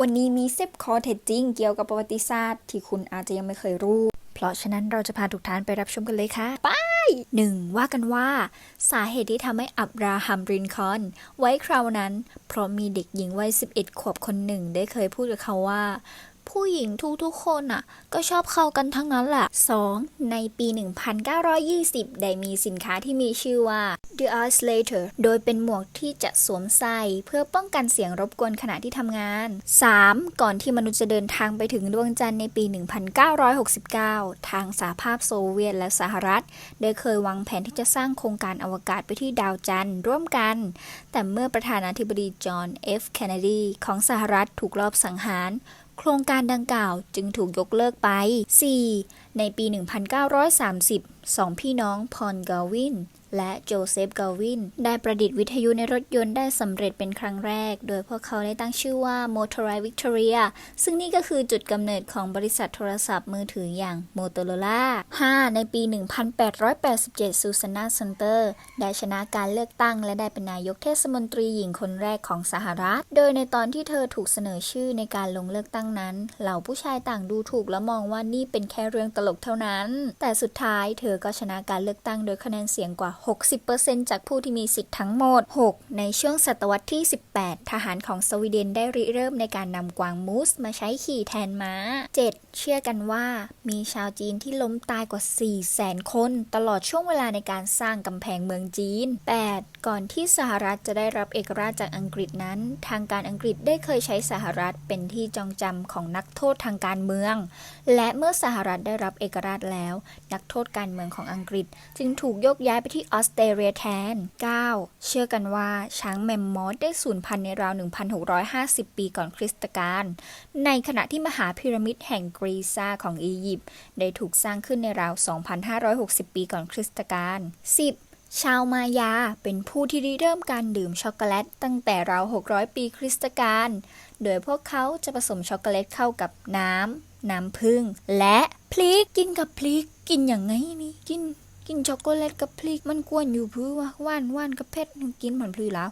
วันนี้มีเซฟคอเท็จจริงเกี่ยวกับประวัติศาสตร์ที่คุณอาจจะยังไม่เคยรู้ เพราะฉะนั้นเราจะพาทุกท่านไปรับชมกันเลยค่ะ ไปหนึ่งว่ากันว่า สาเหตุที่ทำให้อับราฮัมรินคอน ไว้คราวนั้น เพราะมีเด็กหญิงวัย 11 ขวบคนหนึ่งได้เคยพูดกับเขาว่า ผู้หญิงทุกๆคนอะ ก็ชอบเข้ากันทั้งนั้นแหละ 2. ในปี 1920 ได้มีสินค้าที่มีชื่อว่า The Art Later โดยเป็นหมวกที่จะสวมใส่เพื่อป้องกันเสียงรบกวนขณะที่ทำงาน 3. ก่อนที่มนุษย์จะเดินทางไปถึงดวงจันทร์ในปี 1969 ทางสหภาพโซเวียตและสหรัฐ ได้เคยวางแผนที่จะสร้างโครงการอวกาศไปที่ดาวจันทร์ร่วมกัน แต่เมื่อประธานาธิบดีจอห์น เอฟ เคนเนดี ของสหรัฐถูกลอบสังหาร โครงการดังกล่าวจึงถูกยกเลิกไป 4. ในปี 1930 สองพี่น้องพอลกาวิน และโจเซฟ กาวิน ได้ประดิษฐ์วิทยุในรถยนต์ได้สำเร็จเป็นครั้งแรก โดยพวกเขาได้ตั้งชื่อว่า Motorola Victoria ซึ่งนี่ก็คือจุดกำเนิดของบริษัทโทรศัพท์มือถืออย่าง Motorola 5. ในปี 1887 ซูซานาซันเตอร์ ได้ชนะการเลือกตั้ง และได้เป็นนายกเทศมนตรีหญิงคนแรกของสหรัฐ โดยในตอนที่เธอถูกเสนอชื่อในการลงเลือกตั้งนั้น เหล่าผู้ชายต่างดูถูกและมองว่านี่เป็นแค่เรื่องตลกเท่านั้น แต่สุดท้ายเธอก็ชนะการเลือกตั้งโดยคะแนนเสียงกว่า60%จากผู้ที่มีสิทธิ์ทั้งหมด 6. ในช่วงศตวรรษที่ 18 ทหารของสวีเดนได้ริเริ่มในการนำกวางมูสมาใช้ขี่แทนม้า 7. เชื่อกันว่ามีชาวจีนที่ล้มตายกว่า 400,000 คน ตลอดช่วงเวลาในการสร้างกำแพงเมืองจีน 8. ก่อนที่สหรัฐจะได้รับเอกราชจากอังกฤษนั้น ทางการอังกฤษได้เคยใช้สหรัฐเป็นที่จองจำของนักโทษทางการเมือง และเมื่อสหรัฐได้รับเอกราชแล้ว นักโทษการเมืองของอังกฤษ จึงถูกยกย้ายไปที่ออสเตรเลียแทน 9. เชื่อกันว่าช้างแมมมอธได้สูญพันธุ์ในราว 1,650 ปีก่อนคริสตกาล ในขณะที่มหาพีระมิดแห่งกรีซาของอียิปต์ได้ถูกสร้างขึ้นในราว 2,560 ปีก่อนคริสตกาล 10. ชาวมายาเป็นผู้ที่ริเริ่มการดื่มช็อกโกแลตตั้งแต่ราว 600 ปีคริสตกาล โดยพวกเขาจะผสมช็อกโกแลตเข้ากับน้ำ น้ำผึ้ง และพริก กินกับพริก กินอย่างไงนี่กิน กินช็อกโกแลตกับพริกมันกวนอยู่พื้นวะว่านว่านกับเพชรกินเหมือนพลือแล้ว